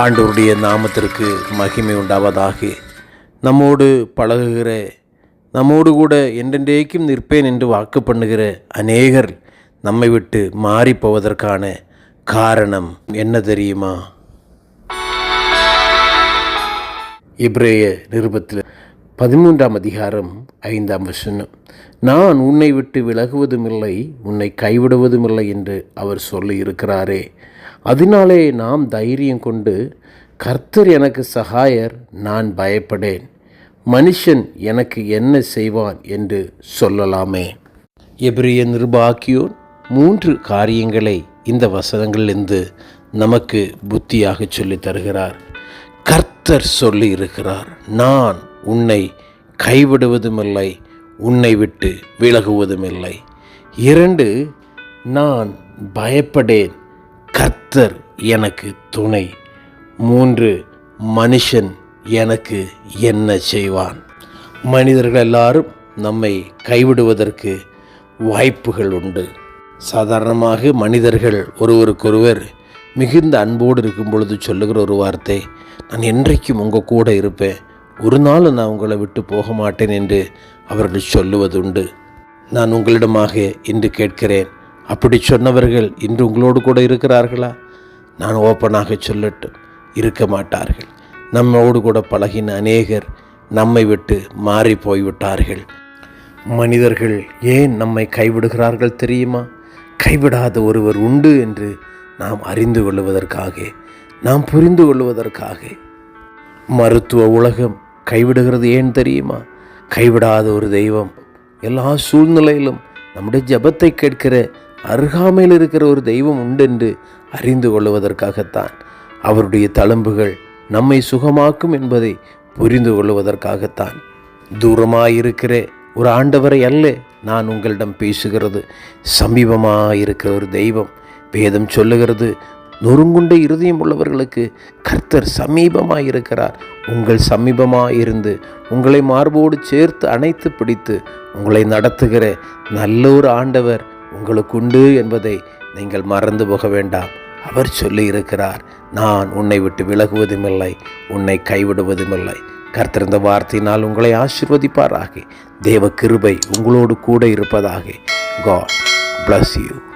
ஆண்டோருடைய நாமத்திற்கு மகிமை உண்டாவதாக. நம்மோடு பழகுகிற நம்மோடு கூட என்றென்றைக்கும் நிற்பேன் என்று வாக்கு பண்ணுகிற அநேகர் நம்மை விட்டு மாறி போவதற்கான காரணம் என்ன தெரியுமா? இப்ரேய நிருபத்தில் பதிமூன்றாம் அதிகாரம் ஐந்தாம் வசனம். நான் உன்னை விட்டு விலகுவதுமில்லை உன்னை கைவிடுவதுமில்லை என்று அவர் சொல்லி இருக்கிறாரே அதனாலே நாம் தைரியம் கொண்டு கர்த்தர் எனக்கு சகாயர் நான் பயப்படேன். மனுஷன் எனக்கு என்ன செய்வான் என்று சொல்லலாமே. எபிரிய நிருபாக்கியோன் மூன்று காரியங்களை இந்த வசனங்களிலிருந்து நமக்கு புத்தியாக சொல்லித் தருகிறார். கர்த்தர் சொல்லி இருக்கிறார் நான் உன்னை கைவிடுவதுமில்லை உன்னை விட்டு விலகுவதுமில்லை. இரண்டு நான் பயப்படேன். கர்த்தர் எனக்கு துணை. மூன்று மனுஷன் எனக்கு என்ன செய்வான்? மனிதர்கள் எல்லாரும் நம்மை கைவிடுவதற்கு வாய்ப்புகள் உண்டு. சாதாரணமாக மனிதர்கள் ஒருவருக்கொருவர் மிகுந்த அன்போடு இருக்கும் பொழுது சொல்லுகிற ஒரு வார்த்தை நான் என்றைக்கும் உங்கள் கூட இருப்பேன். ஒரு நாள் நான் உங்களை விட்டு போக மாட்டேன் என்று அவர்கள் சொல்லுவதுண்டு. நான் உங்களிடமாக இன்று கேட்கிறேன் அப்படி சொன்னவர்கள் இன்று உங்களோடு கூட இருக்கிறார்களா? நான் ஓப்பனாக சொல்லட்டும் இருக்க மாட்டார்கள். நம்மோடு கூட பழகின அநேகர் நம்மை விட்டு மாறி போய்விட்டார்கள். மனிதர்கள் ஏன் நம்மை கைவிடுகிறார்கள் தெரியுமா? கைவிடாத ஒருவர் உண்டு என்று நாம் அறிந்து கொள்வதற்காக நாம் புரிந்து கொள்வதற்காக. மருத்துவ உலகம் கைவிடுகிறது ஏன் தெரியுமா? கைவிடாத ஒரு தெய்வம் எல்லா சூழ்நிலையிலும் நம்முடைய ஜபத்தை கேட்கிற அருகாமையில் இருக்கிற ஒரு தெய்வம் உண்டென்று அறிந்து கொள்வதற்காகத்தான் அவருடைய தழும்புகள் நம்மை சுகமாக்கும் என்பதை புரிந்து கொள்வதற்காகத்தான் தூரமாயிருக்கிற ஒரு ஆண்டவரை அல்ல நான் உங்களிடம் பேசுகிறது. சமீபமாயிருக்கிற ஒரு தெய்வம் வேதம் சொல்லுகிறது நொறுங்குண்ட இருதயம் உள்ளவர்களுக்கு கர்த்தர் சமீபமாக இருக்கிறார் உங்கள் சமீபமாக இருந்து உங்களை மார்போடு சேர்த்து அணைத்து பிடித்து உங்களை நடத்துகிற நல்ல ஒரு ஆண்டவர் உங்களுக்கு உண்டு என்பதை நீங்கள் மறந்து போக வேண்டாம். அவர் சொல்லியிருக்கிறார் நான் உன்னை விட்டு விலகுவதுமில்லை உன்னை கைவிடுவதுமில்லை. கர்த்தர் வார்த்தையினால் உங்களை ஆசிர்வதிப்பாராக. தேவ கிருபை உங்களோடு கூட இருப்பதாக. God bless you